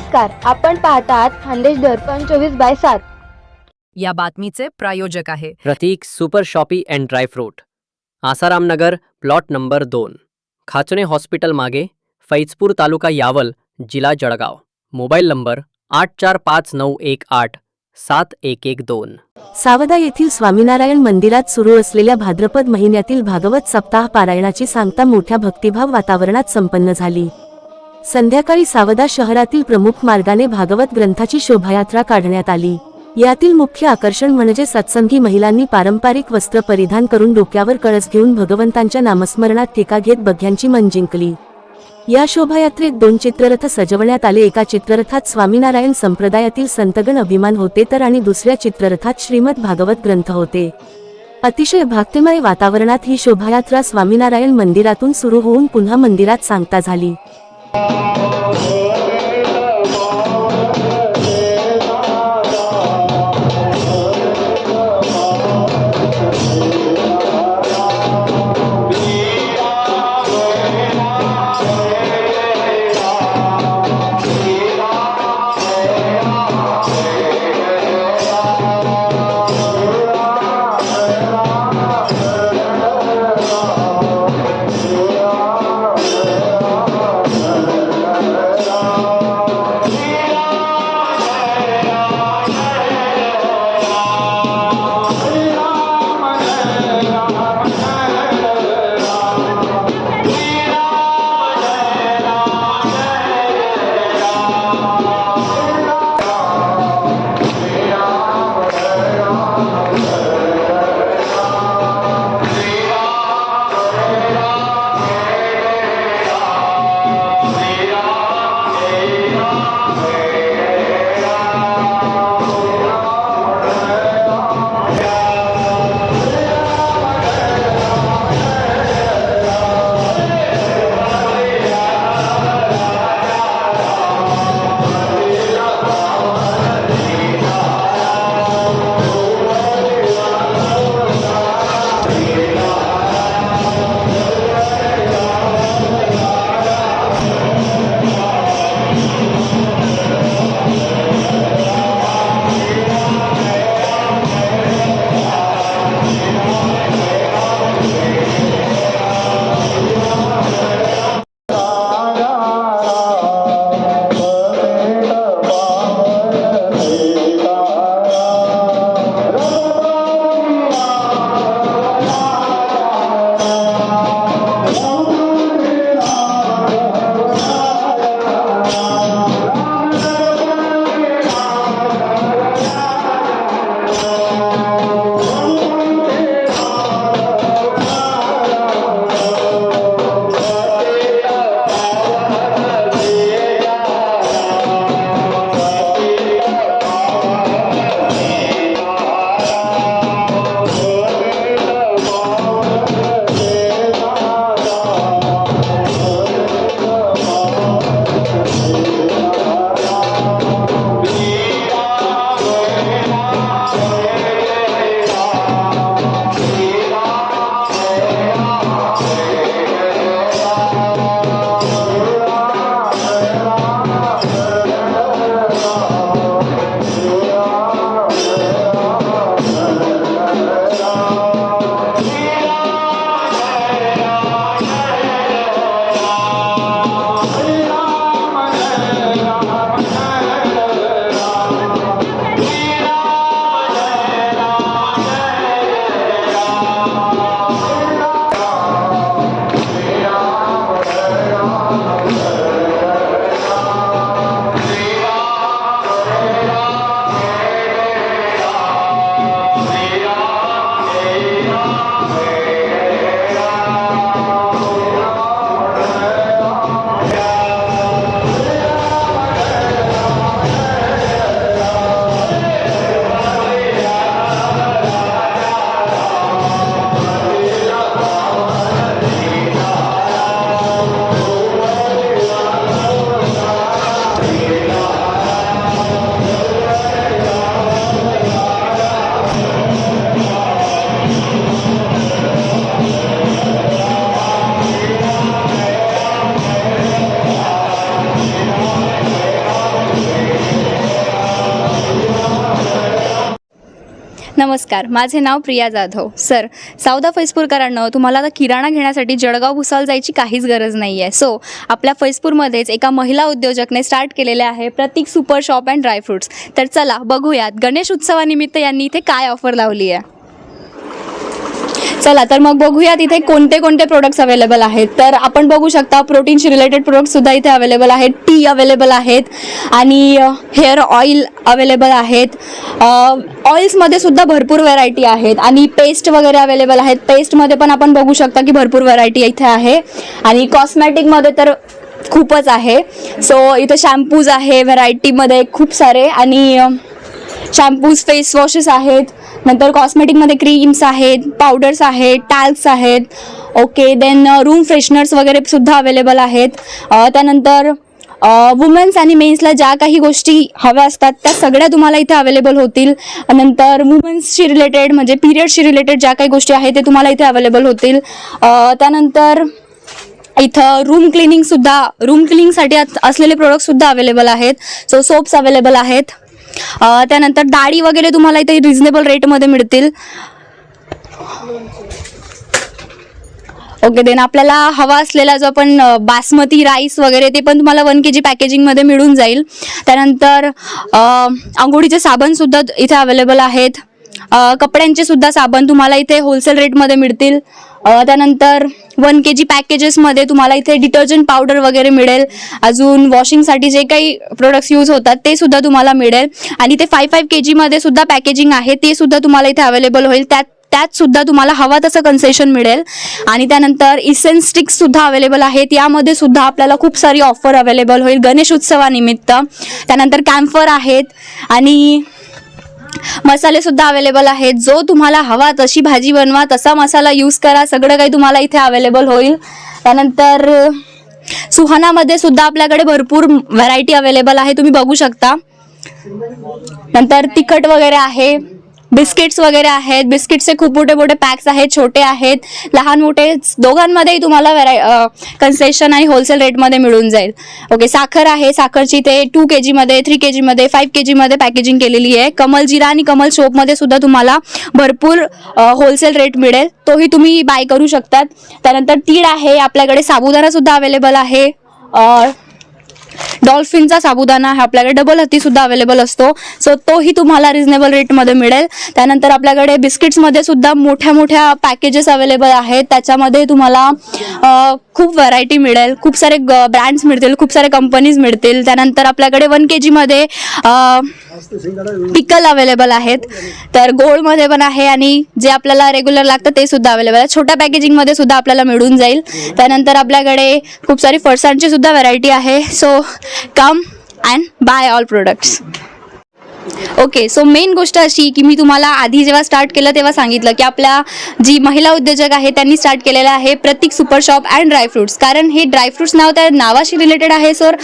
नमस्कार आपण पाहतात खानदेश दर्पण चोवीस बाय सात. या बातमीचे प्रायोजक आहे. Prateek super shoppee and dry fruit Asaramnagar plot number दोन. खाचणे हॉस्पिटल मागे फैजपूर तालुका यावल जिल्हा जळगाव. मोबाईल नंबर आठ चार पाच नऊ एक आठ सात एक एक दोन. सावदा येथील स्वामीनारायण मंदिरात सुरू असलेल्या भाद्रपद महिन्यातील भागवत सप्ताह पारायणाची सांगता मोठ्या भक्तिभाव वातावरणात संपन्न झाली. संध्याकाळी सावदा शहरातील प्रमुख मार्गाने भागवत ग्रंथाची शोभायात्रा काढण्यात आली. यातील मुख्य आकर्षण म्हणजे सत्संगी महिलांनी पारंपरिक वस्त्र परिधान करून डोक्यावर कळस घेऊन भगवंतांच्या नामस्मरणात टीका घेत बघ्यांची मन जिंकली. या शोभायात्रेत दोन चित्ररथ सजवण्यात आले. एका चित्ररथात स्वामीनारायण संप्रदायातील संतगण अभिमान होते तर आणि दुसऱ्या चित्ररथात श्रीमद भागवत ग्रंथ होते. अतिशय भक्तिमय वातावरणात ही शोभायात्रा स्वामीनारायण मंदिरातून सुरू होऊन पुन्हा मंदिरात सांगता झाली. Thank you. नमस्कार माझे नाव प्रिया जाधव. सर सावदा फैजपूरकरांनो तुम्हाला आता किराणा घेण्यासाठी जळगाव भुसावळ जायची काहीच गरज नाही आहे सो आपल्या फैजपूरमध्येच एका महिला उद्योजकने स्टार्ट केलेले आहे Prateek super shop and dry fruits तर चला बघूयात गणेश उत्सवानिमित्त यांनी इथे काय ऑफर लावली आहे चला तर मग बघूयात इथे कोणते कोणते प्रोडक्ट्स अवेलेबल आहेत. तर आपण बघू शकता प्रोटीनशी रिलेटेड प्रोडक्ट्ससुद्धा इथे अवेलेबल आहेत. टी अवेलेबल आहेत. आणि हेअर ऑइल अवेलेबल आहेत. ऑइल्समध्ये सुद्धा भरपूर व्हरायटी आहेत. आणि पेस्ट वगैरे अवेलेबल आहेत. पेस्टमध्ये पण आपण बघू शकता की भरपूर व्हरायटी इथे आहे. आणि कॉस्मॅटिकमध्ये तर खूपच आहे. सो इथे शॅम्पूज आहे व्हरायटीमध्ये खूप सारे. आणि शॅम्पूज फेस वॉशेस आहेत नंतर कॉस्मेटिकमध्ये क्रीम्स आहेत पावडर्स आहेत टॅल्क्स आहेत. ओके देन रूम फ्रेशनर्स वगैरे सुद्धा अवेलेबल आहेत. त्यानंतर वुमेन्स आणि मेन्सला ज्या काही गोष्टी हव्या असतात त्या सगळ्या तुम्हाला इथे अवेलेबल होतील. नंतर वुमेन्सशी रिलेटेड म्हणजे पिरियडशी रिलेटेड ज्या काही गोष्टी आहेत ते तुम्हाला इथे अवेलेबल होतील. त्यानंतर इथं रूम क्लिनिंगसुद्धा रूम क्लिनिंगसाठी असलेले प्रोडक्टसुद्धा अवेलेबल आहेत. सो सोप्स अवेलेबल आहेत. त्यानंतर डाळी वगैरे तुम्हाला इथे रिझनेबल रेटमध्ये मिळतील. ओके देन आपल्याला हवा असलेला जो आपण बासमती राईस वगैरे ते पण तुम्हाला वन के जी पॅकेजिंगमध्ये मिळून जाईल. त्यानंतर आंघोळीचे साबणसुद्धा इथे अवेलेबल आहेत. कपड्यांचे सुद्धा साबण तुम्हाला इथे होलसेल रेटमध्ये मिळतील. त्यानंतर वन के जी पॅकेजेसमध्ये तुम्हाला इथे डिटर्जंट पावडर वगैरे मिळेल. अजून वॉशिंगसाठी जे काही प्रोडक्ट्स यूज होतात ते सुद्धा तुम्हाला मिळेल. आणि ते फाय फाईव्ह के जीमध्ये सुद्धा पॅकेजिंग आहे ते सुद्धा तुम्हाला इथे अवेलेबल होईल. त्यात त्यात सुद्धा तुम्हाला हवा तसं कन्सेशन मिळेल. आणि त्यानंतर इसेन्स स्टिक्स सुद्धा अवेलेबल आहेत. यामध्ये सुद्धा आपल्याला खूप सारी ऑफर अवेलेबल होईल गणेश उत्सवानिमित्त. त्यानंतर कॅम्फर आहेत. आणि मसाले सुद्धा अवेलेबल आहेत. जो तुम्हाला हवा तशी भाजी बनवा तसा मसाला यूज करा. सगळं काही तुम्हाला इथे अवेलेबल होईल. त्यानंतर सुहानामध्ये सुद्धा आपल्याकडे भरपूर व्हरायटी अवेलेबल आहे. तुम्ही बघू शकता. नंतर तिखट वगैरे आहे. बिस्किट्स वगैरे आहेत. बिस्किटचे खूप मोठे मोठे पॅक्स आहेत छोटे आहेत. लहान मोठे दोघांमध्येही तुम्हाला व्हराय कन्सेशन आणि होलसेल रेटमध्ये मिळून जाईल. ओके साखर आहे. साखरची ते टू के जीमध्ये थ्री के जीमध्ये फाईव्ह के जीमध्ये पॅकेजिंग केलेली आहे. कमल जिरा आणि कमल शोपमध्ये सुद्धा तुम्हाला भरपूर होलसेल रेट मिळेल. तोही तुम्ही बाय करू शकतात. त्यानंतर तीळ आहे. आपल्याकडे साबुदाणा सुद्धा अवेलेबल आहे. डॉल्फिनचा साबुदाणा हा आपल्याकडे डबल हत्ती सुद्धा अवेलेबल असतो. सो तोही तुम्हाला रिझनेबल रेटमध्ये मिळेल. त्यानंतर आपल्याकडे बिस्किट्समध्ये सुद्धा मोठ्या मोठ्या पॅकेजेस अवेलेबल आहेत. त्याच्यामध्ये तुम्हाला खूप व्हरायटी मिळेल. खूप सारे ब्रँड्स मिळतील. खूप सारे कंपनीज मिळतील. त्यानंतर आपल्याकडे वन के जीमध्ये पिकल अवेलेबल आहेत. तर गोल्डमध्ये पण आहे आणि जे आपल्याला रेग्युलर लागतं ते सुद्धा अवेलेबल आहे. छोट्या पॅकेजिंगमध्ये सुद्धा आपल्याला मिळून जाईल. त्यानंतर आपल्याकडे खूप सारी फरसांची सुद्धा व्हरायटी आहे. So come and buy all products okay so main गोष्ट अशी की मी तुम्हाला आधी जेव्हा स्टार्ट केलं तेव्हा सांगितलं की आपल्या जी महिला उद्योजक आहे त्यांनी स्टार्ट केलेलं आहे Prateek super shop and dry fruits कारण हे ड्रायफ्रुट्स नाव त्या नावाशी रिलेटेड आहे सर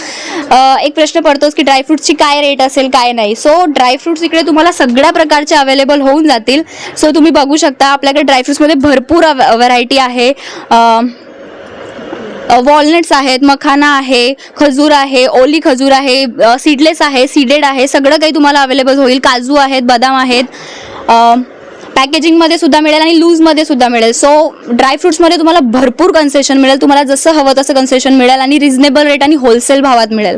एक प्रश्न पडतोच की ड्रायफ्रुट्सची काय रेट असेल काय नाही. सो ड्रायफ्रुट्स इकडे तुम्हाला सगळ्या प्रकारचे अवेलेबल होऊन जातील. सो तुम्ही बघू शकता आपल्याकडे ड्रायफ्रुट्समध्ये भरपूर व्हरायटी आहे. वॉलनट्स आहेत मखाना आहे खजूर आहे ओली खजूर आहे सीडलेस आहे सीडेड आहे सगळं काही तुम्हाला अवेलेबल होईल. काजू आहेत बदाम आहेत. पॅकेजिंगमध्ये सुद्धा मिळेल आणि लूजमध्ये सुद्धा मिळेल. सो ड्रायफ्रुट्समध्ये तुम्हाला भरपूर कन्सेशन मिळेल. तुम्हाला जसं हवं तसं कन्सेशन मिळेल आणि रिझनेबल रेट आणि होलसेल भावात मिळेल.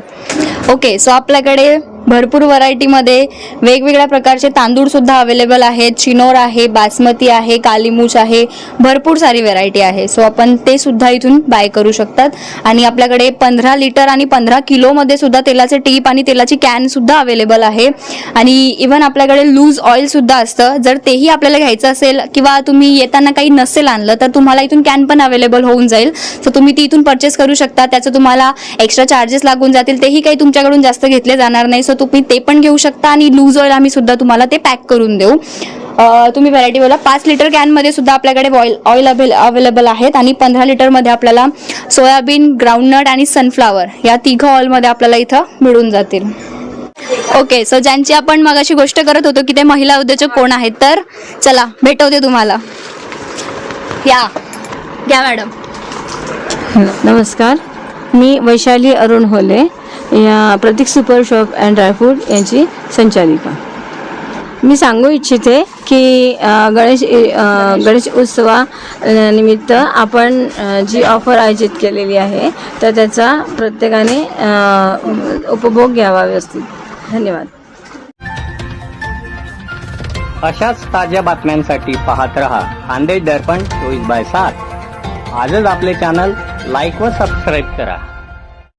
ओके सो आपल्याकडे भरपूर व्हरायटीमध्ये वेगवेगळ्या प्रकारचे तांदूळसुद्धा अवेलेबल आहेत. चिनोर आहे बासमती आहे कालीमूच आहे. भरपूर सारी व्हरायटी आहे. सो आपण ते सुद्धा इथून बाय करू शकतात. आणि आपल्याकडे पंधरा लिटर आणि पंधरा किलोमध्ये सुद्धा तेलाचे टीप आणि तेलाची कॅनसुद्धा अवेलेबल आहे. आणि इवन आपल्याकडे लूज ऑइलसुद्धा असतं. जर तेही आपल्याला घ्यायचं असेल किंवा तुम्ही येताना काही नसेल आणलं तर तुम्हाला इथून कॅन पण अवेलेबल होऊन जाईल. सो तुम्ही ती इथून परचेस करू शकता. त्याचं तुम्हाला एक्स्ट्रा चार्जेस लागून जातील. तेही काही तुमच्याकडून जास्त घेतले जाणार नाही. सो तुम्ही ते पण घेऊ शकता आणि लूज ऑइल आम्ही सुद्धा तुम्हाला ते पॅक करून देऊ. तुम्ही व्हरायटी बोला पाच लिटर कॅनमध्ये सुद्धा आपल्याकडे ऑइल ऑइल अवेल अवेलेबल आहेत आणि पंधरा लिटरमध्ये आपल्याला सोयाबीन ग्राउंडनट आणि सनफ्लावर या तिघं ऑइलमध्ये आपल्याला इथं मिळून जातील. ओके सो ज्यांची आपण मगाशी गोष्ट करत होतो की ते महिला उद्योजक कोण आहेत तर चला भेटवते तुम्हाला. या. घ्या मॅडम. नमस्कार. मी वैशाली अरुण होले. या Prateek super shop and dry fruit यांची संचालिका. मी सांगू इच्छिते की गणेश गणेश उत्सवा निमित्त आपण जी ऑफर आयोजित केलेली आहे तर त्याचा प्रत्येकाने उपभोग घ्यावा व्यवस्थित. धन्यवाद. अशाच ताज्या बातम्यांसाठी पाहत रहा खानदेश दर्पण चोवीस बाय सात. आजच आपले चॅनल लाईक व सबस्क्राईब करा.